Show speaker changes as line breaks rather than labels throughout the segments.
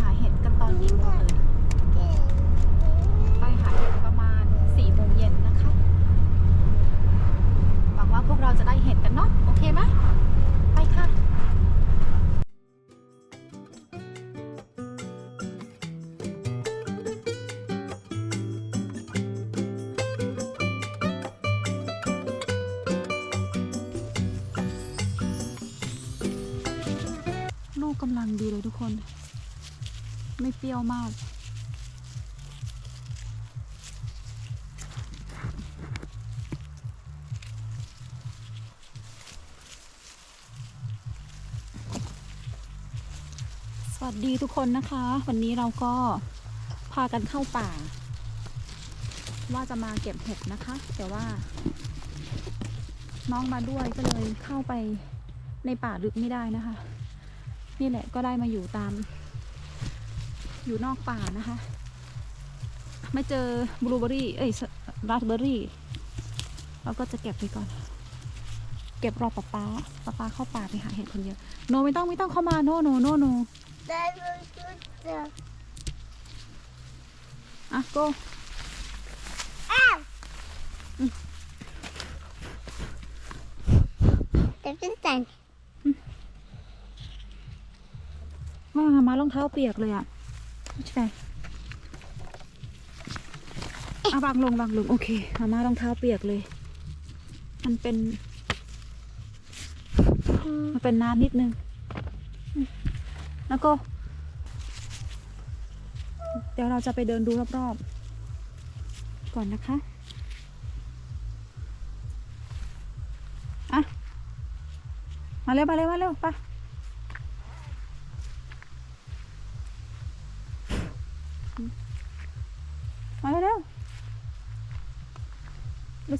หาเห็ดกันตอนกี่โมงเอ่ยไปหาเห็ดประมาณ4โมงเย็นนะคะหวังว่าพวกเราจะได้เห็ดกันเนาะโอเคไหมไปค่ะลูกกำลังดีเลยทุกคน ไม่เปรี้ยวมาก สวัสดีทุกคนนะคะ วันนี้เราก็พากันเข้าป่า ว่าจะมาเก็บเห็ดนะคะ แต่ว่า น้องมาด้วยก็เลยเข้าไปในป่าลึกไม่ได้นะคะ นี่แหละก็ได้มาอยู่ตาม อยู่นอกป่านะคะ ไม่เจอบลูเบอรี่ เอ้ยราสเบอรี่ เราก็จะเก็บไปก่อน เก็บรอป๊าป๊าป๊าป๊าเข้าป่าไปหาเห็ดคนเดียว โนไม่ต้องไม่ต้องเข้ามาโนโนโนโน
ได้รู้สึกจะ
อะโก
อ้าวแต่เป็นแต่ง
ว่ามารองเท้าเปียกเลยอะ ใช่เอาวางลงวางลงโอเคมามารองเท้าเปียกเลย มันเป็นมันเป็นน้ำนิดนึง แล้วก็ เดี๋ยวเราจะไปเดินดูรอบๆ ก่อนนะคะอะมาเร็วมาเร็วมาเร็วไป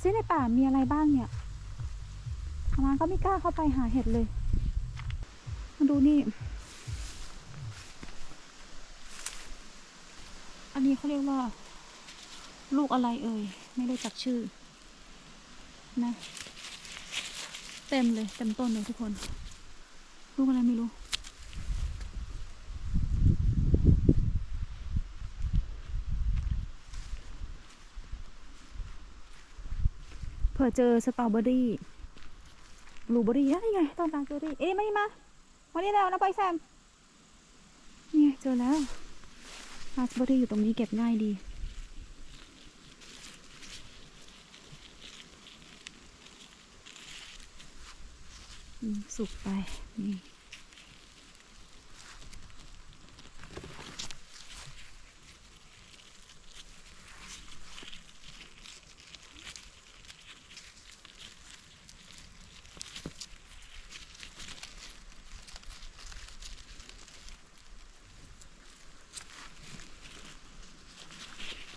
ซิในป่ามีอะไรบ้างเนี่ยอามาก็ไม่กล้าเข้าไปหาเห็ดเลยมาดูนี่ อันนี้เขาเรียกว่า ลูกอะไรเอ่ย ไม่รู้จักชื่อ นะ เต็มเลย เต็มต้นเลยทุกคน ลูกอะไรไม่รู้ เผื่อเจอสตรอเบอรี่บลูเบอรี่นี่ไงต้นตางเบอรี่เอ๊ะมานี่มามานี่แล้วนะไปแซมนี่ยเจอแล้วราสเบอรี่อยู่ตรงนี้เก็บง่ายดี สุกไปนี่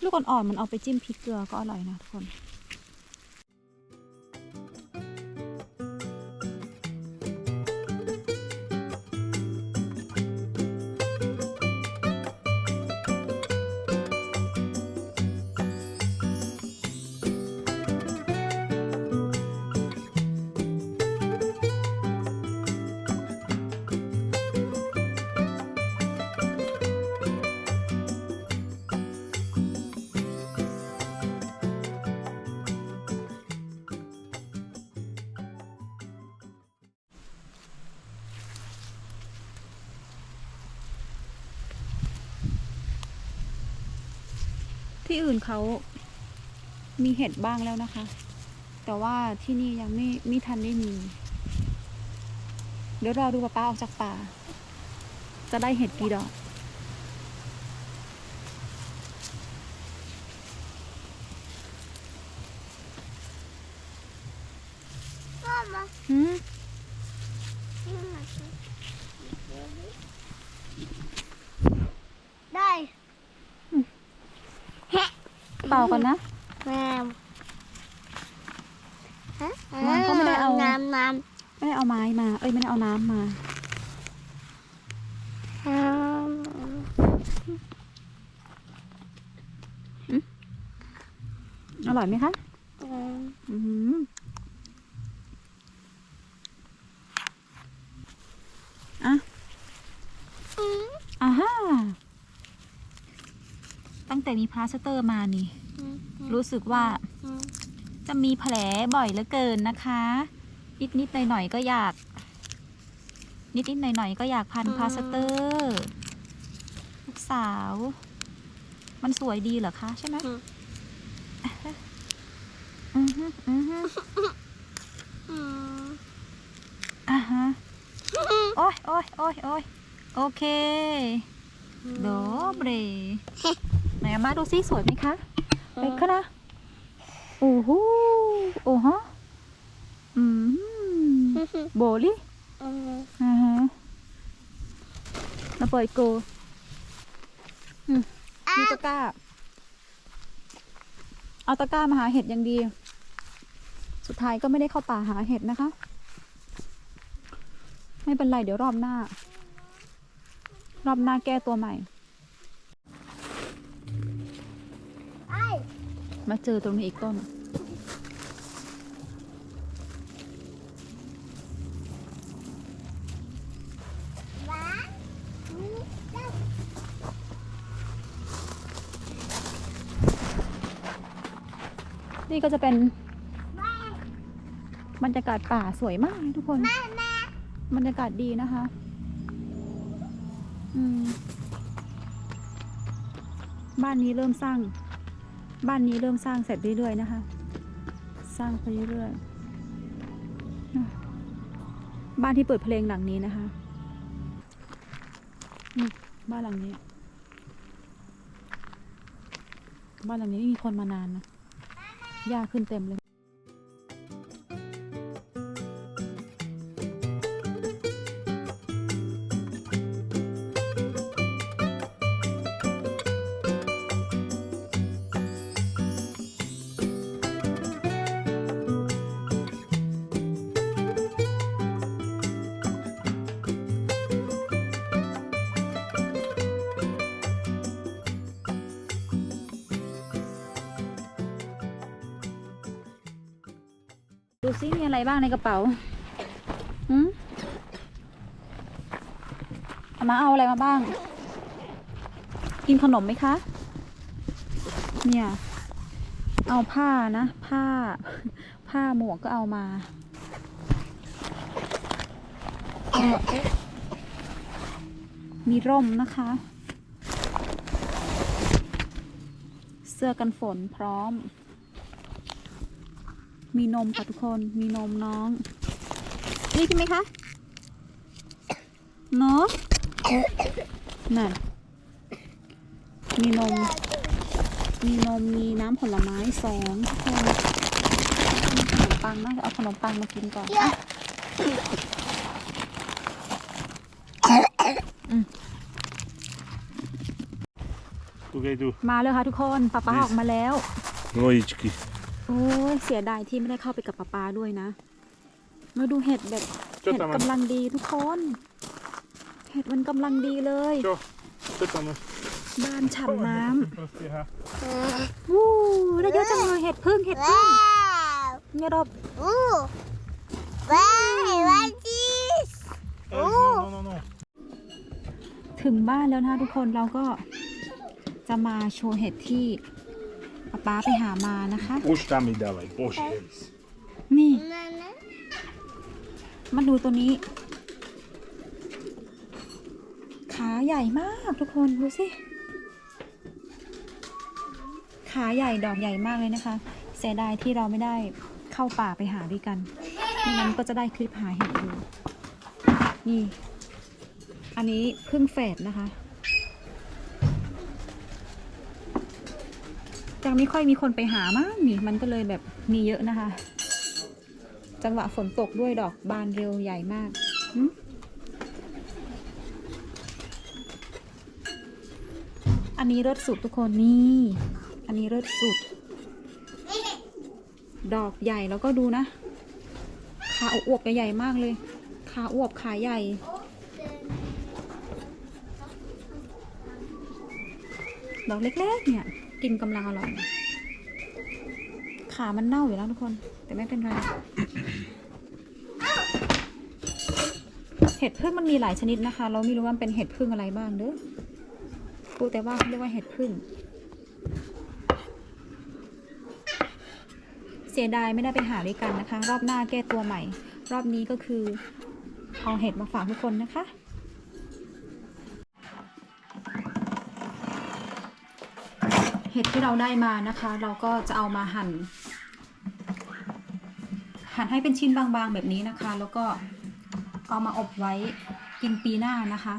ลูกอ่อนๆมันเอาไปจิ้มพริกเกลือก็อร่อยนะทุกคน ที่อื่นเขามีเห็ดบ้างแล้วนะคะ แต่ว่าที่นี่ยังไม่ไม่ทันได้มี เดี๋ยวรอดูป้าป้าออกจากป่า จะได้เห็ดกี่ดอก
พ่อมา
หืม
ได้
เปล่า ก่อนนะ
น้ำฮะ
มันก็ไม่ได้เอา
น้ำน้
ไม่ได้เอาไม้มา เอ้ยไม่ได้เอาน้ำมาำอร่อยไหมคะ
อืม
อืมอะ
อืม
อ่าฮะแต่มีพลาสเตอร์มานี่ รู้สึกว่าจะมีแผลบ่อยเหลือเกินนะคะ นิดนิดหน่อยหน่อยๆก็อยาก นิดนิดหน่อยหน่อยๆก็อยากพัน
อืม
พลาสเตอร์ลูกสาว มันสวยดีเหรอคะใช่ไหม
อืม
อือฮึอือฮึ
อืม
อ่าฮะโอ้ยโอ้ยโอ้ยโอ้ยโอเคโดเบรไหนเอามาดูซิสวยไหมคะ ไปค่ะนะโอ้โหโอ้ฮะอืมโบลี่
อืม
อ่าฮะมาปล่อยโกอืมมีตะกร้าเอาตะกร้ามาหาเห็ดอย่างดี สุดท้ายก็ไม่ได้เข้าป่าหาเห็ดนะคะ ไม่เป็นไรเดี๋ยวรอบหน้า รอบหน้าแก้ตัวใหม่ มาเจอตรงนี้อีกต้น
นี่
ก็จะเป็นบรรยากาศป่าสวยมากทุกคน บรรยากาศดีนะคะ บ้านนี้เริ่มสร้าง บ้านนี้เริ่มสร้างเสร็จเรื่อยๆนะคะ สร้างไปเรื่อยๆบ้านที่เปิดเพลงหลังนี้นะคะนี่บ้านหลังนี้ บ้านหลังนี้ไม่มีคนมานานนะหญ้าขึ้นเต็มเลย ดูซิมีอะไรบ้างในกระเป๋าอืมมาเอาอะไรมาบ้าง กินขนมไหมคะ เนี่ย เอาผ้านะ ผ้า ผ้าหมวกก็เอามาเอมีร่มนะคะ เสื้อกันฝนพร้อม มีนมค่ะทุกคน มีนมน้อง นี่กินไหมคะ เนาะนั่นมีนม มีนม มีน้ำผลไม้สองทุกคนมีขนมปังนะเดี๋ยวเอาขนมปังมากินก่อนอะ
Pogledaj tu,
มาเลยค่ะทุกคนป๊าป๊าออกมาแล้ว
nojičky.
โอ้ยเสียดายที่ไม่ได้เข้าไปกับป๊าป๊าด้วยนะ มาดูเห็ดแบบ
Čo
เห็ด
tam máš?
กำลังดีทุกคน เห็ดมันกำลังดีเลย
Čo? Čo tam máš?
บ้านฉ่ำน้
Rozbieha. ำ
วู้ได้เยอะจังเลยเห็ดพึ่งเห็ด
ว้า
พึ่ง
ว
เนี่ยรบ
อู้ว้าววันจีส
Eh,
Ó.
no, no, no, no.
ถึงบ้านแล้วนะทุกคนเราก็จะมาโชว์เห็ดที่ ป๊าป๊าไปหามานะคะ
Už tam mi dávaj, bože. Elis.
นี่
นั่นนะ
มาดูตัวนี้ ขาใหญ่มากทุกคนดูสิ ขาใหญ่ดอกใหญ่มากเลยนะคะ เสียดายที่เราไม่ได้เข้าป่าไปหาด้วยกันไม่งั้นก็จะได้คลิปหาเห็ดดู นี่ อันนี้เพึ่งแฝดนะคะ ยังไม่ค่อยมีคนไปหามั้งนี่มันก็เลยแบบมีเยอะนะคะ จังหวะฝนตกด้วยดอกบานเร็วใหญ่มากอันนี้เลิศสุดทุกคนนี่ อันนี้เลิศสุด ดอกใหญ่แล้วก็ดูนะ ขาอวบใหญ่มากเลย ขาอวบขาใหญ่ ดอกเล็กๆเนี่ย กินกำลังอร่อย ขามันเน่าอยู่แล้วทุกคน แต่ไม่เป็นไร เห็ดพึ่งมันมีหลายชนิดนะคะ เราไม่รู้ว่าเป็นเห็ดพึ่งอะไรบ้างเด้อพูดแต่ว่าเรียกว่าเห็ดพึ่ง เสียดายไม่ได้ไปหาด้วยกันนะคะ รอบหน้าแก้ตัวใหม่ รอบนี้ก็คือเอาเห็ดมาฝากทุกคนนะคะ ห็ดที่เราได้มานะคะ เราก็จะเอามาหั่น หั่นให้เป็นชิ้นบางๆแบบนี้นะคะ แล้วก็เอามาอบไว้กินปีหน้านะคะ